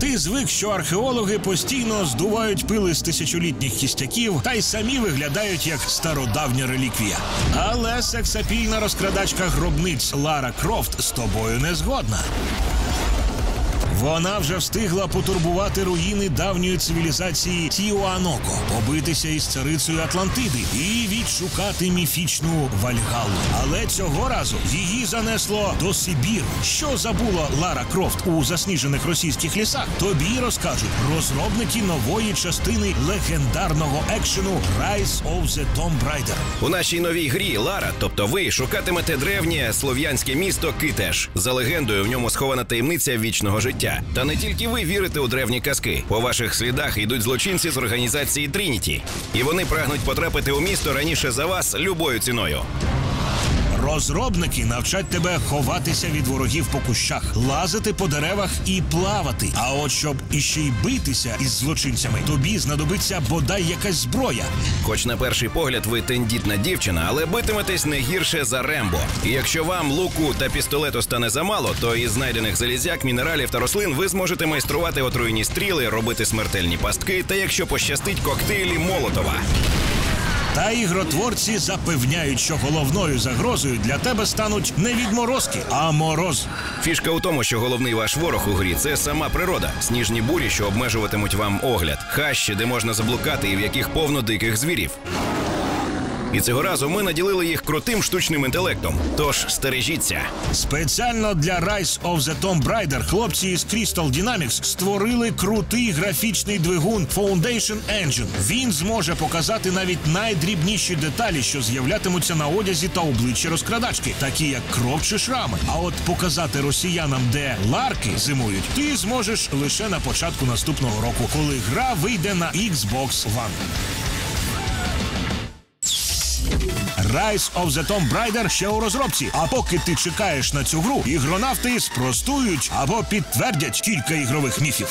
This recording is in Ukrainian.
Ти звик, що археологи постійно здувають пили з тисячолітніх кістяків та й самі виглядають як стародавня реліквія. Але сексапільна розкрадачка гробниць Лара Крофт з тобою не згодна. Вона вже встигла потурбувати руїни давньої цивілізації Тіуаноко, побитися із царицею Атлантиди і відшукати міфічну Вальгалу. Але цього разу її занесло до Сибіру. Що забула Лара Крофт у засніжених російських лісах? Тобі розкажуть розробники нової частини легендарного екшену Rise of the Tomb Raider. У нашій новій грі Лара, тобто ви шукатимете древнє слов'янське місто Китеж. За легендою в ньому схована таємниця вічного життя. Та не тільки ви вірите у древні казки. По ваших слідах йдуть злочинці з організації Трініті, і вони прагнуть потрапити у місто раніше за вас любою ціною. Розробники навчать тебе ховатися від ворогів по кущах, лазити по деревах і плавати. А от щоб іще й битися із злочинцями, тобі знадобиться бодай якась зброя. Хоч на перший погляд ви тендітна дівчина, але битиметесь не гірше за Рембо. І якщо вам луку та пістолету стане замало, то із знайдених залізяк, мінералів та рослин ви зможете майструвати отруйні стріли, робити смертельні пастки та, якщо пощастить, коктейлі Молотова. Та ігротворці запевняють, що головною загрозою для тебе стануть не відморозки, а мороз. Фішка у тому, що головний ваш ворог у грі це сама природа, сніжні бурі, що обмежуватимуть вам огляд, хащі, де можна заблукати, і в яких повно диких звірів. І цього разу ми наділили їх крутим штучним інтелектом. Тож стережіться. Спеціально для Rise of the Tomb Raider хлопці із Crystal Dynamics створили крутий графічний двигун Foundation Engine. Він зможе показати навіть найдрібніші деталі, що з'являтимуться на одязі та обличчі розкрадачки, такі як кров чи шрами. А от показати росіянам, де ларки зимують, ти зможеш лише на початку наступного року, коли гра вийде на Xbox One. Rise of the Tomb Raider ще у розробці. А поки ти чекаєш на цю гру, ігронавти спростують або підтвердять кілька ігрових міфів.